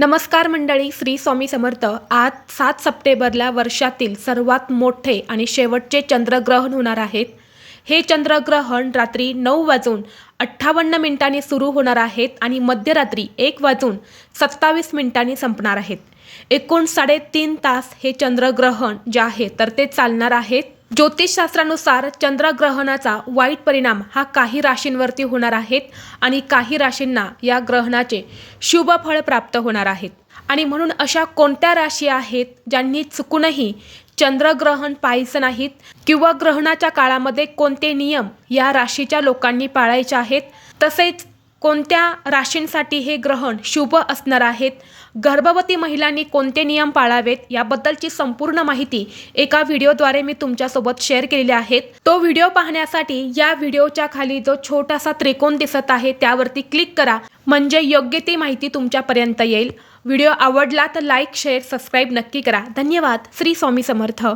नमस्कार मंडळी श्री स्वामी समर्थ. आज सात सप्टेंबरला वर्षातील सर्वात मोठे आणि शेवटचे चंद्रग्रहण होणार आहेत. हे चंद्रग्रहण रात्री नऊ वाजून अठ्ठावन्न मिनिटांनी सुरू होणार आहेत आणि मध्यरात्री एक वाजून सत्तावीस मिनिटांनी संपणार आहेत. एकूण साडेतीन तास हे चंद्रग्रहण जे आहे तर ते चालणार आहेत. ज्योतिषशास्त्रानुसार चंद्रग्रहणाचा वाईट परिणाम हा काही राशींवरती होणार आहेत आणि काही राशींना या ग्रहणाचे शुभ फळ प्राप्त होणार आहेत. आणि म्हणून अशा कोणत्या राशी आहेत ज्यांनी चुकूनही चंद्रग्रहण पाहायचं नाहीत किंवा ग्रहणाच्या काळामध्ये कोणते नियम या राशीच्या लोकांनी पाळायचे आहेत तसेच कोणत्या राशींसाठी हे ग्रहण शुभ असणार आहेत? गर्भवती महिलांनी कोणते नियम पाळावेत? याबद्दलची संपूर्ण माहिती एका व्हिडिओद्वारे मी तुमच्यासोबत शेअर केलेली आहेत. तो व्हिडिओ पाहण्यासाठी या व्हिडिओच्या खाली जो छोटासा त्रिकोण दिसत आहे त्यावरती क्लिक करा. म्हणजे योग्य ती माहिती तुमच्यापर्यंत येईल. व्हिडिओ आवडला तर लाईक शेअर सबस्क्राईब नक्की करा. धन्यवाद. श्री स्वामी समर्थ.